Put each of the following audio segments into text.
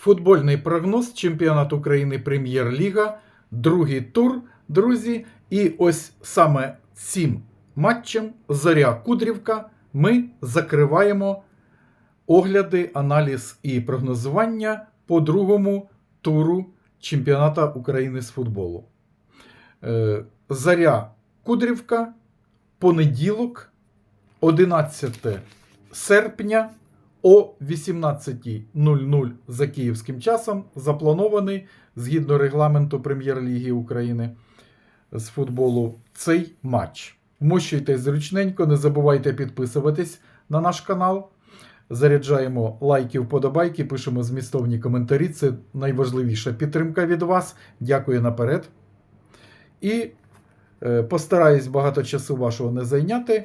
Футбольний прогноз чемпіонат України Прем'єр-Ліга, другий тур, друзі. І ось саме цим матчем Зоря Кудрівка ми закриваємо огляди, аналіз і прогнозування по другому туру чемпіоната України з футболу. Е, Заря Кудрівка, понеділок, 11 серпня о 18.00 за київським часом запланований згідно регламенту Прем'єр-ліги України з футболу цей матч. Вмощуйтесь зручненько, не забувайте підписуватись на наш канал. Заряджаємо лайки, вподобайки, пишемо змістовні коментарі. Це найважливіша підтримка від вас. Дякую наперед. І е, постараюсь багато часу вашого не зайняти.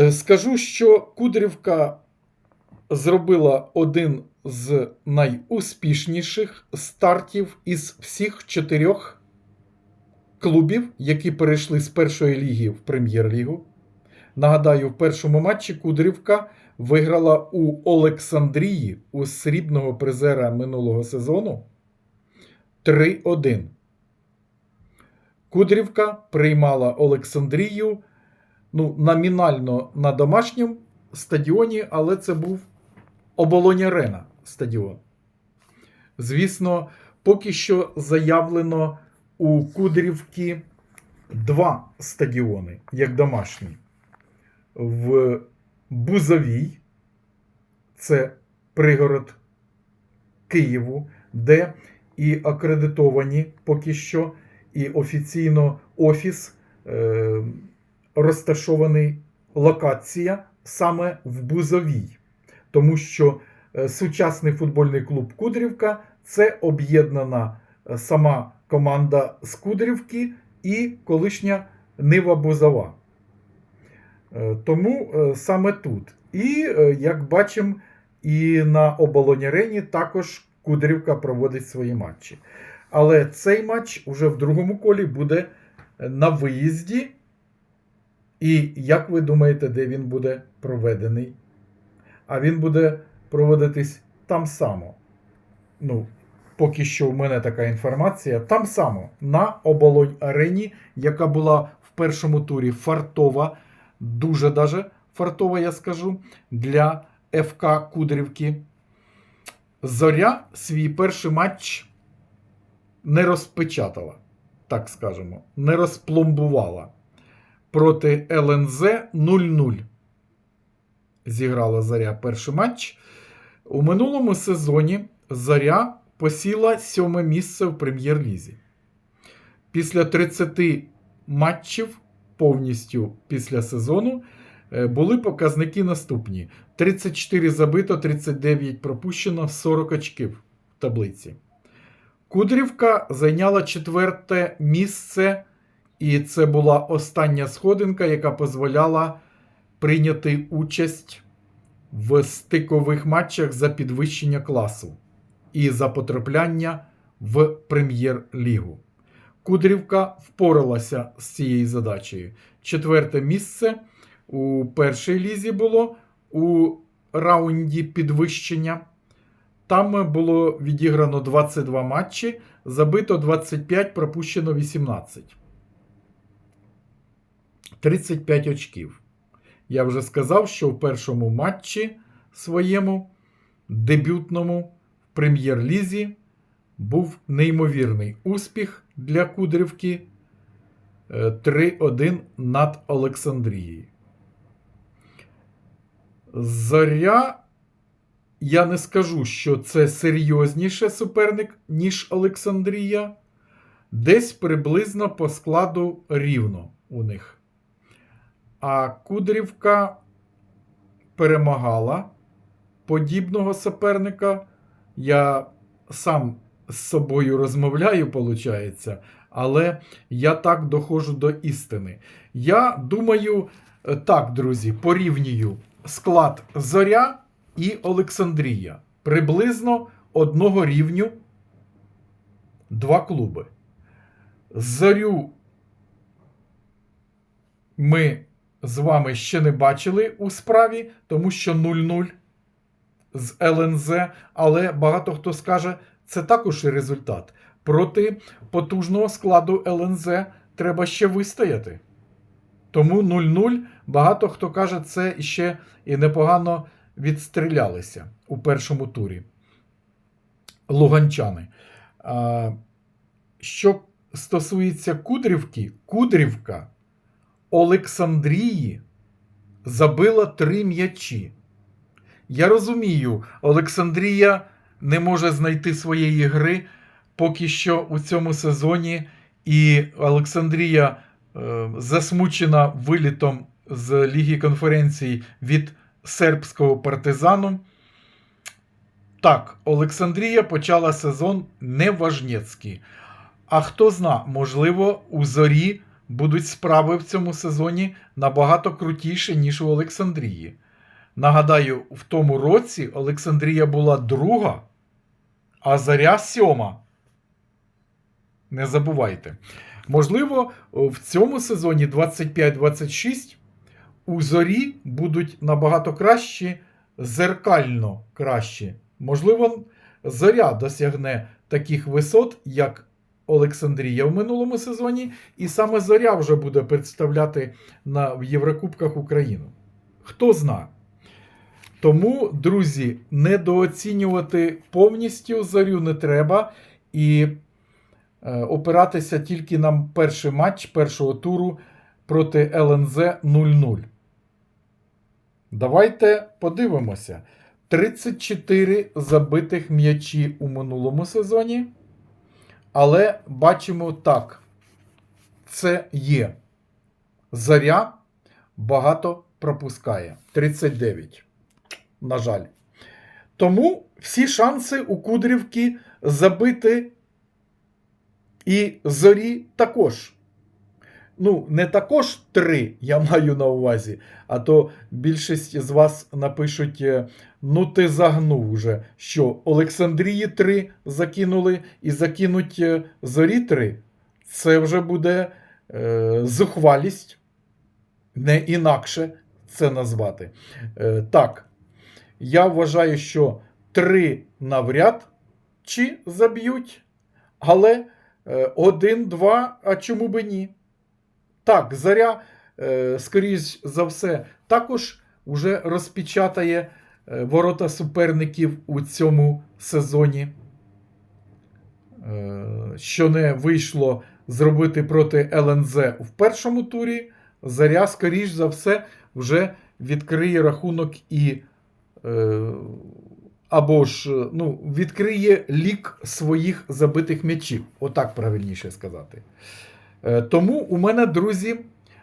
Е, Скажу, що Кудрівка зробила один з найуспішніших стартів із всіх чотирьох клубів, які перейшли з першої ліги в прем'єр-лігу. Нагадаю, в першому матчі Кудрівка виграла у Олександрії у срібного призера минулого сезону 3-1. Кудрівка приймала Олександрію ну, номінально на домашньому стадіоні, але це був Оболонь Арена стадіон. Звісно, поки що заявлено у Кудрівки два стадіони, як домашні. В Бузовій, це пригород Києву, де і акредитовані поки що, і офіційно офіс е, розташований локація саме в Бузовій. Тому що е, сучасний футбольний клуб Кудрівка це об'єднана е, сама команда з Кудрівки і колишня Нива Бузова. Е, Тому саме тут. І, як бачимо, і на оболонярені також Кудрівка проводить свої матчі. Але цей матч уже в другому колі буде на виїзді. І як ви думаєте, де він буде проведений? А він буде проводитись там само. Ну, поки що в мене така інформація. Там само, на оболонь арені, яка була в першому турі фартова, дуже даже фартова, я скажу, для ФК Кудрівки. Зоря свій перший матч не розпечатала, так скажемо, не розпломбувала. Проти ЛНЗ 0-0 зіграла Заря перший матч. У минулому сезоні Заря посіла сьоме місце в прем'єр-лізі. Після 30 матчів повністю після сезону е, були показники наступні: 34 забито, 39 пропущено, 40 очків в таблиці. Кудрівка зайняла четверте місце, і це була остання сходинка, яка дозволяла прийняти участь в стикових матчах за підвищення класу і за потрапляння в прем'єр-лігу. Кудрівка впоралася з цією задачею. Четверте місце у першій лізі було у раунді підвищення. Там було відіграно 22 матчі, забито 25, пропущено 18. 35 очків. Я вже сказав, що в першому матчі своєму дебютному в прем'єр-лізі був неймовірний успіх для Кудрівки е, 3-1 над Олександрією. Зоря, я не скажу, що це серйозніше суперник, ніж Олександрія. Десь приблизно по складу рівно у них. А Кудрівка перемагала подібного суперника. Я сам з собою розмовляю, виходить, але я так доходжу до істини. Я думаю, е, так, друзі, порівнюю склад Зоря і Олександрія. Приблизно одного рівню два клуби. Зорю ми з вами ще не бачили у справі, тому що 0-0 з ЛНЗ, але багато хто скаже, це також і результат. Проти потужного складу ЛНЗ треба ще вистояти. Тому 0-0 багато хто каже, це ще і непогано відстрілялися у першому турі. Луганчани. Що стосується Кудрівки, Кудрівка Олександрії забила три м'ячі. Я розумію, Олександрія не може знайти своєї гри поки що у цьому сезоні, і Олександрія е, засмучена вилітом з Ліги конференцій від сербського партизану. Так, Олександрія почала сезон неважнєцький. А хто зна, можливо, у зорі будуть справи в цьому сезоні набагато крутіші, ніж у Олександрії. Нагадаю, в тому році Олександрія була друга, а заря сьома. Не забувайте. Можливо, в цьому сезоні 25-26 у зорі будуть набагато кращі, зеркально кращі. Можливо, зоря досягне таких висот, як Олександрія в минулому сезоні, і саме зоря вже буде представляти на, в Єврокубках Україну. Хто знає. Тому, друзі, недооцінювати повністю зорю не треба і е, опиратися тільки на перший матч першого туру проти ЛНЗ 0-0. Давайте подивимося. 34 забитих м'ячі у минулому сезоні. Але бачимо так. Це є. Заря багато пропускає. 39. На жаль. Тому всі шанси у Кудрівки забити і зорі також. Ну, не також три, я маю на увазі, а то більшість з вас напишуть: е, ну, ти загнув уже, що Олександрії 3 закинули і закинуть е, зорі 3. Це вже буде е, зухвалість, не інакше це назвати. Е, так, я вважаю, що 3 навряд чи заб'ють, але е, 1-2, а чому би ні? Так, заря, е, скоріш за все, також вже розпечатає е, ворота суперників у цьому сезоні. Е, що не вийшло зробити проти ЛНЗ в першому турі, заря, скоріш за все, вже відкриє рахунок і. Або ж ну, відкриє лік своїх забитих м'ячів. Отак правильніше сказати. Е, Тому у мене, друзі,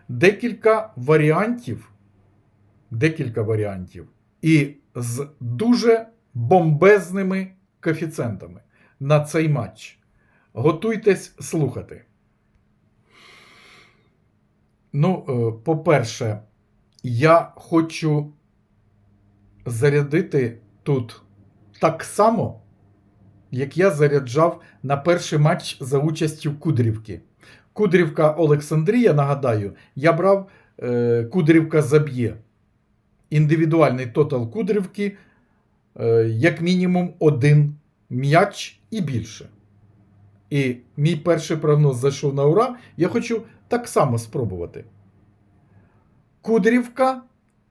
декілька варіантів. Декілька варіантів. І з дуже бомбезними коефіцієнтами на цей матч. Готуйтесь слухати. Ну, е, по-перше, я хочу зарядити тут так само, як я заряджав на перший матч за участю Кудрівки. Кудрівка Олександрія, нагадаю, я брав е, Кудрівка заб'є. Індивідуальний тотал Кудрівки, е, як мінімум, один м'яч і більше. І мій перший прогноз зайшов на ура. Я хочу так само спробувати. Кудрівка,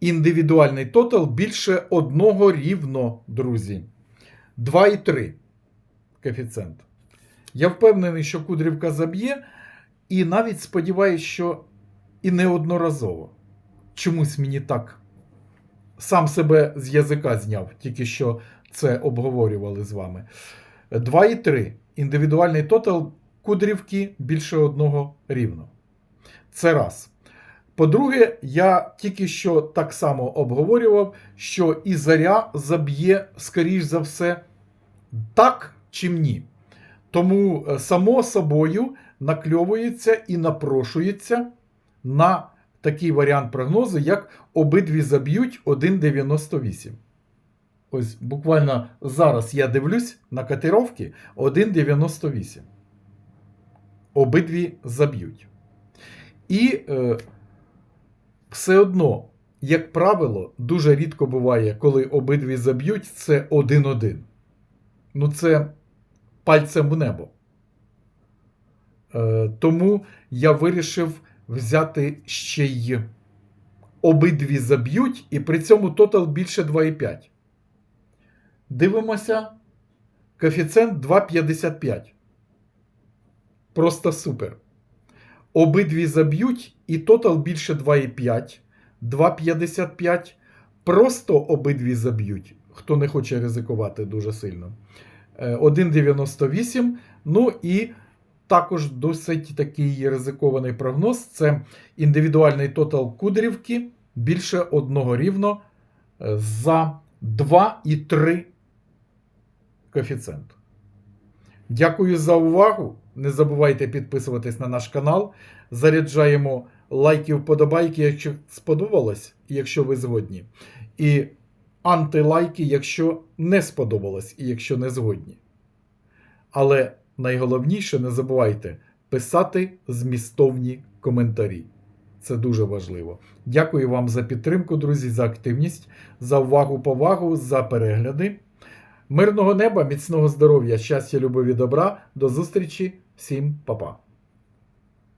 індивідуальний тотал більше одного рівно, друзі. 2,3 коефіцієнт. Я впевнений, що Кудрівка заб'є. І навіть сподіваюся, що і неодноразово. Чомусь мені так сам себе з язика зняв, тільки що це обговорювали з вами. 2,3. Індивідуальний тотал кудрівки більше одного рівно. Це раз. По-друге, я тільки що так само обговорював, що і заря заб'є, скоріш за все, так чим ні. Тому, е, само собою, накльовується і напрошується на такий варіант прогнозу, як обидві заб'ють 1,98. Ось буквально зараз я дивлюсь на котировки 1,98. Обидві заб'ють. І е, все одно як правило, дуже рідко буває, коли обидві заб'ють, це 1-1. Ну, це пальцем в небо. Е, тому я вирішив взяти ще й обидві заб'ють, і при цьому тотал більше 2,5. Дивимося. Коефіцієнт 2,55. Просто супер. Обидві заб'ють, і тотал більше 2,5. 2,55. Просто обидві заб'ють. Хто не хоче ризикувати дуже сильно. Е, 1,98. Ну і також досить такий ризикований прогноз. Це індивідуальний тотал Кудрівки більше одного рівно е, за 2,3 коефіцієнт. Дякую за увагу. Не забувайте підписуватись на наш канал. Заряджаємо лайки, вподобайки, якщо сподобалось, якщо ви згодні. І антилайки, якщо не сподобалось, і якщо не згодні. Але найголовніше, не забувайте писати змістовні коментарі. Це дуже важливо. Дякую вам за підтримку, друзі, за активність, за увагу, повагу, за перегляди. Мирного неба, міцного здоров'я, щастя, любові, добра. До зустрічі. Всім па-па.